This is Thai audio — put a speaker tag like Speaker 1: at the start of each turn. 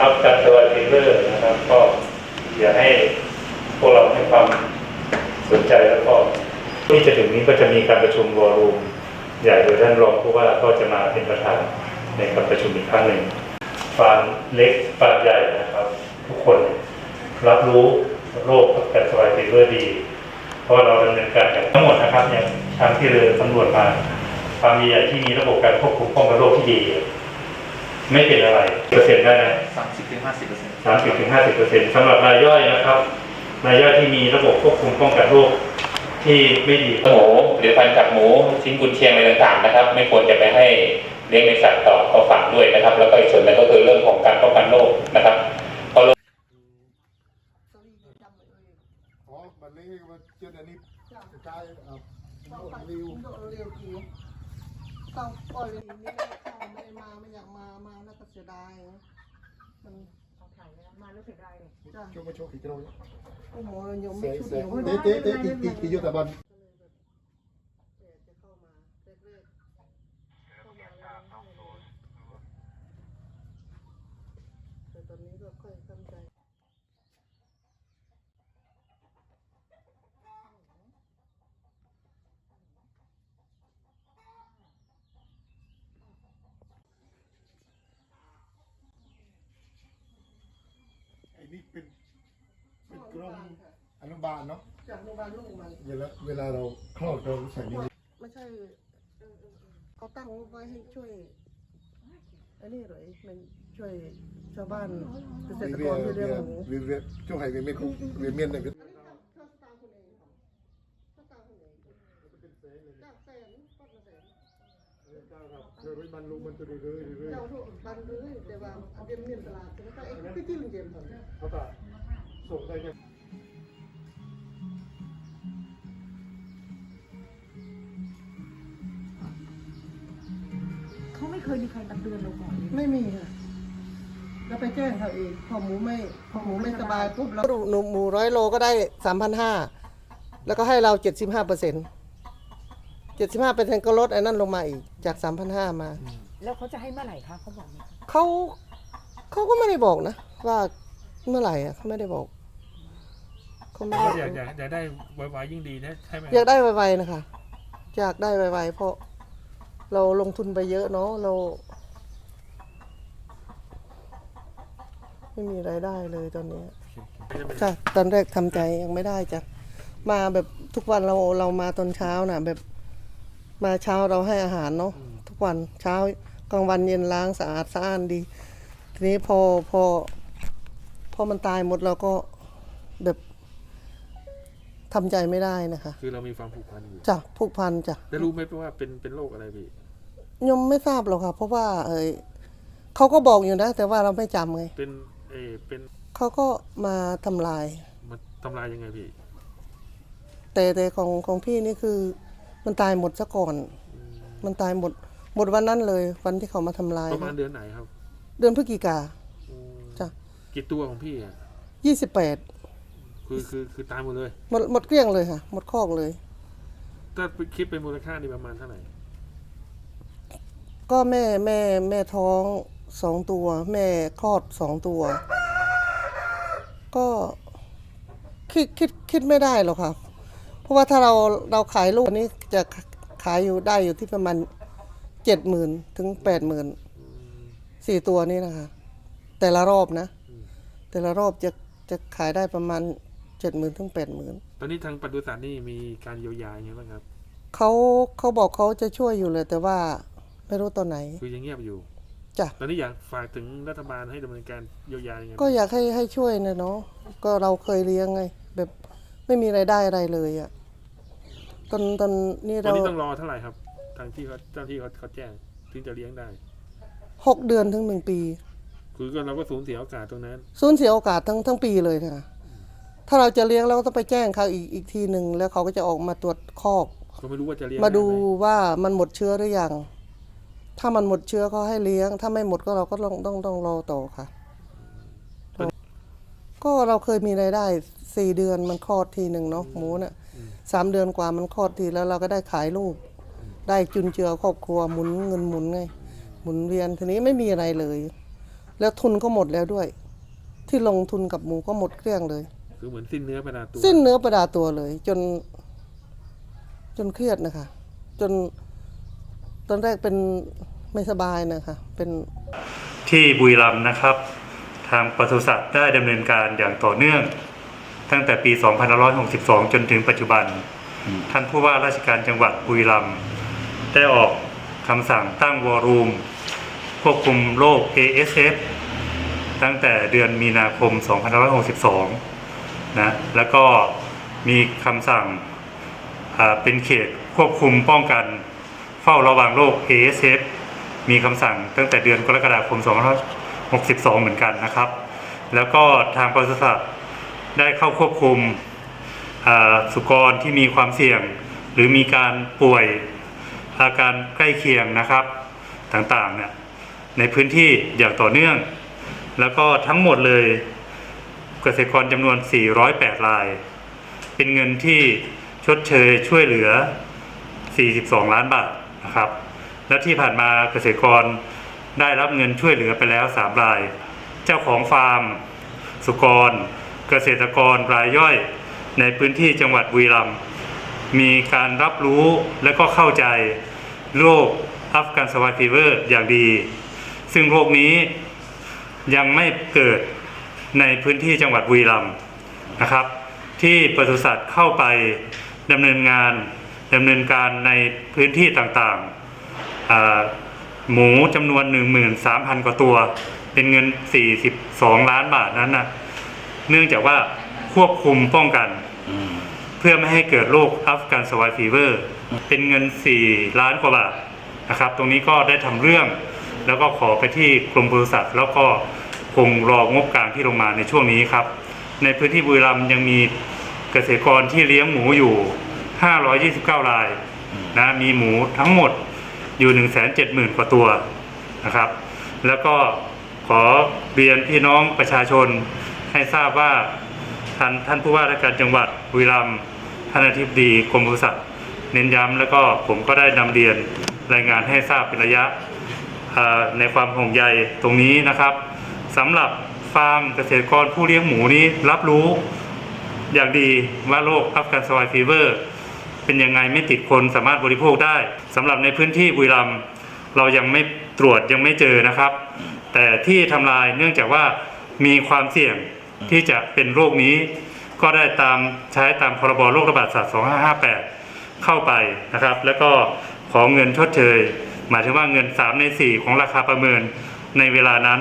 Speaker 1: ครับการสวัสดีเลอร์นะครับ ก็อยากให้พวกเราให้ความสนใจแล้วก็ที่จะถึงนี้ก็จะมีการประชุมวอรูมใหญ่โดยท่านรองผู้ว่าก็จะมาเป็นประธานในการประชุมอีกครั้งหนึ่งฟาร์มเล็กฟาร์มใหญ่นะครับ ทุกคนรับรู้โรคการสวัสดีเลอร์ดี เพราะเราดำเนินการอย่างทั้งหมดนะครับอย่างทางที่เรือสำรวจมาฟาร์มใหญ่ที่มีระบบการควบคุมป้องกันโรคที่ดี ไม่เป็นอะไรเปอร์เซ็นต์ได้นะ
Speaker 2: สามสิบถึงห้าสิบเปอร์เซ็นต์
Speaker 1: สามสิบถึงห้าสิบเปอร์เซ็นต์สำหรับรายย่อยนะครับรายย่อยที่มีระบบควบคุมป้องกันโรคที่ไม่ดี
Speaker 3: หมูหรือพันธุ์จากหมูชิ้นกุนเชียงอะไรต่างๆนะครับ ไม่ควรจะไปให้เลี้ยงในสัตว์ต่อเขาฝังด้วยนะครับ แล้วก็อีกส่วนหนึงก็คือเรื่องของการป้องกันโรคนะครับ
Speaker 4: อ๋อบันนี้มันเจออันนี้สุดท้ายอะโน้ตริว
Speaker 5: เร็ว ทีต้องปล่อยอย่างนี้ข้าวไม่มาไม่อยากมามาแล้วก็เสียดายมัน
Speaker 6: มารู้สึกได้เลย
Speaker 5: จ้ะ
Speaker 4: ช่วยมาโชว์กี่กิโล
Speaker 5: โอ้โหยัง
Speaker 4: เส
Speaker 5: ไม่
Speaker 4: ย
Speaker 5: ชุด
Speaker 4: เส
Speaker 5: เดี
Speaker 4: ย
Speaker 5: ยว
Speaker 4: เตะเตะเตะตีตีตียุทธบัน
Speaker 5: จะเข้ามาแรกๆเข้ามาแล้วแต่ตอนนี้ก็ค่อยตั้งใจ
Speaker 4: นี่เป็นเป็นกรมอนุบาลเนาะ
Speaker 5: จากโรงพยาบาลลูกมัน
Speaker 4: เวลาเวลาเราคลอดเราใส่นี่
Speaker 5: ไม่ใช่เขาตั้งไว้ให้ช่วยอันนี้เลยมันช่วยชาวบ้านเกษตร
Speaker 4: เวี
Speaker 5: ก
Speaker 4: ย
Speaker 5: รที่
Speaker 4: เวี
Speaker 5: เลี้
Speaker 4: ย
Speaker 5: ยงหมู
Speaker 4: เวียเวียช่วยให้เวียเมียนเวียเมียนเนี่ย
Speaker 5: อันนี้ค่าค่าสตางค์คุณเองค่ะค่าสตางค์คุณเองจากแสนก็มาแสน
Speaker 4: เธอมันรู้มันจะเรื่อยเรื่อย เรื่อย
Speaker 5: เจ้าทุกบันเลยแต่ว่าอันเดียนเมียนตลาดใช่ไหมคะไอ้ที่ที่ลุงเจมส์ทำ
Speaker 4: เขาก็ส่งได้เนี่ย
Speaker 6: เขาไม่เคยมีใครตักเตือนเราก่อนเลย
Speaker 5: ไม่มีค่ะเราไปแจ้งเขาเองพอหมูไม่พอหมูไม่สบายปุ๊บเราหนูหมูร้อยโลก็ได้สามพันห้าแล้วก็ให้เราเจ็ดสิบห้าเปอร์เซ็นต์ เจ็ดสิบห้าเปอร์เซ็นต์ก็ลดไอ้นั่นลงมาอีกจากสามพันห้ามา
Speaker 6: แล้วเขาจะให้เมื่อไหร่คะเขาบอกไหมคะ
Speaker 5: เขาเขาก็ไม่ได้บอกนะ ว่าเมื่อไหร่อะเขาไม่ได้บอกเขาไม่ได้
Speaker 7: อยากอยากอยากได้ไวๆยิ่งดีนะใช่ไหม
Speaker 5: อยากได้ไวๆนะคะ อยากได้ไวๆเพราะเราลงทุนไปเยอะเนาะเรา ไม่มีรายได้เลยตอนนี้จ้ะตอนแรกทำใจยังไม่ได้จ้ะมาแบบทุกวันเราเรามาตอนเช้าน่ะ แบบ มาเช้าเราให้อาหารเนาะทุกวันเช้ากลางวันเย็นล้างสะอาดสะอ้านดี ทีนี้พอพอพอมันตายหมดเราก็แบบทำใจไม่ได้นะคะ
Speaker 7: คือเรามีความผูกพันอยู่
Speaker 5: จ้ะผูกพันจ้ะ
Speaker 7: แล้วรู้ไหมว่าเป็นเป็นโรคอะไรพี่
Speaker 5: ยังไม่ทราบหรอกค่ะ เพราะว่า เออเขาก็บอกอยู่นะ แต่ว่าเราไม่จำไง
Speaker 7: เป็นเออเป็น
Speaker 5: เขาก็มาทำลาย
Speaker 7: มันทำลายยังไงพี่
Speaker 5: แต่แต่ของของพี่นี่คือ มันตายหมดซะก่อน มันตายหมด หมดวันนั้นเลย วันที่เขามาทำลาย
Speaker 7: ประมาณเดือนไหนครับ
Speaker 5: เดือนพฤศจิกา
Speaker 7: โอ้
Speaker 5: จ้ะ
Speaker 7: กี่ตัวของพี่อะ
Speaker 5: ยี่สิบแปด
Speaker 7: คือคือคือตายหมดเลย
Speaker 5: หมดหมดเกลี้ยงเลยค่ะ หมดคอกเลย
Speaker 7: ถ้าคิดเป็นมูลค่านี่ประมาณเท่าไหร่
Speaker 5: ก็แม่แม่แม่ท้องสองตัว แม่คลอดสองตัว ก็คิดคิดคิดไม่ได้หรอกค่ะ เพราะว่าถ้าเราเราขายลูกอันนี้ จะขายอยู่ได้อยู่ที่ประมาณเจ็ดหมื่นถึงแปดหมื่นสี่ตัวนี้นะคะ แต่ละรอบนะ แต่ละรอบจะจะขายได้ประมาณเจ็ดหมื่นถึงแปดหมื่น
Speaker 7: ตอนนี้ทางปศุสัตว์นี่มีการเยียวยาอย่างไรบ้างครับ
Speaker 5: เขาเขาบอกเขาจะช่วยอยู่เลย แต่ว่าไม่รู้ตอนไหน
Speaker 7: คือยังเงียบอยู่
Speaker 5: จ้ะ
Speaker 7: ตอนนี้อยากฝากถึงรัฐบาลให้ดำเนินการเยียวยายังไง
Speaker 5: ก็อยากให้ให้ช่วยนะเนาะก็เราเคยเลี้ยงไง แบบไม่มีไรายได้อะไรเลยอะ ตอนตอนนี้
Speaker 7: ตอน
Speaker 5: เรา
Speaker 7: นี้ต้องรอเท่าไหร่ครับ ทางที่เขาเจ้าที่เขาเขาแจ้งถึงจะเลี้ยงได้
Speaker 5: หกเดือนถึงหนึ่งปี
Speaker 7: คือก็เราก็สูญเสียโอกาสตรงนั้น
Speaker 5: สูญเสียโอกาสทั้งทั้งปีเลยค่ะ ถ้าเราจะเลี้ยงเราก็ต้องไปแจ้งเขาอีกอีกทีหนึ่งแล้วเขาก็จะออกมาตรวจคอก
Speaker 7: ก็ไม่รู้ว่าจะเลี้ยง
Speaker 5: มาดู
Speaker 7: ไไห
Speaker 5: ว่ามันหมดเชื้อหรือยัง ถ้ามันหมดเชื้อก็ให้เลี้ยง ถ้าไม่หมดก็เราก็ต้องต้องต้องรอต่อค่ะ ก็เราเคยมีรายได้สี่เดือนมันคลอดทีหนึ่งเนาะหมูเนี่ย สามเดือนกว่ามันคลอดทีแล้วเราก็ได้ขายลูก ได้จุนเจือครอบครัวหมุนเงินหมุนไง หมุนเวียนทีนี้ไม่มีอะไรเลย แล้วทุนก็หมดแล้วด้วย ที่ลงทุนกับหมูก็หมดเกลี้ยงเลย
Speaker 7: คือเหมือนสิ้นเนื้อประดาตัว
Speaker 5: สิ้นเนื้อประดาตัวเลย จน จนเครียดนะคะ จนตอนแรกเป็นไม่สบายนะคะ เป็น
Speaker 1: ที่บุรีรัมย์นะครับ ทางปศุสัตว์ได้ดำเนินการอย่างต่อเนื่อง ตั้งแต่ปี 2562 จนถึงปัจจุบัน ท่านผู้ว่าราชการจังหวัดบุรีรัมย์ได้ออกคำสั่งตั้งวอร์รูมควบคุมโรค ASF ตั้งแต่เดือนมีนาคม 2562 นะ แล้วก็มีคำสั่งอ่าเป็นเขตควบคุมป้องกันเฝ้าระวังโรค ASF มีคำสั่งตั้งแต่เดือนกรกฎาคม 2562 เหมือนกันนะครับ แล้วก็ทางปศุสัตว์ ได้เข้าควบคุมสุกรที่มีความเสี่ยง หรือมีการป่วยอาการใกล้เคียงนะครับต่างๆเนี่ยในพื้นที่อย่างต่อเนื่อง แล้วก็ทั้งหมดเลยเกษตรกรจำนวน 408ราย เป็นเงินที่ชดเชยช่วยเหลือ 42 ล้านบาทนะครับ และที่ผ่านมาเกษตรกรได้รับเงินช่วยเหลือไปแล้ว 3 ราย เจ้าของฟาร์ม สุกร เกษตรกรรายย่อยในพื้นที่จังหวัดบุรีรัมย์มีการรับรู้และก็เข้าใจโรคอัฟกันสวายฟีเวอร์อย่างดี ซึ่งโรคนี้ยังไม่เกิดในพื้นที่จังหวัดบุรีรัมย์นะครับ ที่ปศุสัตว์เข้าไปดำเนินงานดำเนินการในพื้นที่ต่างๆ หมูจำนวน 13,000 กว่าตัว เป็นเงิน 42 ล้านบาทนั้นนะ เนื่องจากว่าควบคุมป้องกัน เพื่อไม่ให้เกิดโรคอัฟกันสวายฟีเวอร์ เป็นเงิน 4 ล้านกว่าบาทนะครับ ตรงนี้ก็ได้ทำเรื่อง แล้วก็ขอไปที่กรมปศุสัตว์แล้วก็คงรองบกลางที่ลงมาในช่วงนี้ครับ ในพื้นที่บุรีรัมย์ยังมีเกษตรกรที่เลี้ยงหมูอยู่ 529 รายนะมีหมูทั้งหมดอยู่ 170,000 กว่าตัวนะครับ แล้วก็ขอเรียนพี่น้องประชาชน ให้ทราบว่าท่านท่านผู้ว่าราชการจังหวัดบุรีรัมย์ท่านอธิบดีกรมปศุสัตว์เน้นย้ำแล้วก็ผมก็ได้นำเรียนรายงานให้ทราบเป็นระยะในความห่วงใยตรงนี้นะครับสำหรับฟาร์มเกษตรกรผู้เลี้ยงหมูนี้รับรู้อย่างดีว่าโรคอัฟกันสวายฟีเวอร์ เป็นยังไงไม่ติดคนสามารถบริโภคได้สำหรับในพื้นที่บุรีรัมย์เรายังไม่ตรวจยังไม่เจอนะครับ แต่ที่ทำลายเนื่องจากว่ามีความเสี่ยง ที่จะเป็นโรคนี้ ก็ได้ตามใช้ตามพรบโรคระบาดสัตว์ 2558 เข้าไปนะครับ แล้วก็ขอเงินชดเชย หมายถึงว่าเงิน 3 ใน 4 ของราคาประเมินในเวลานั้น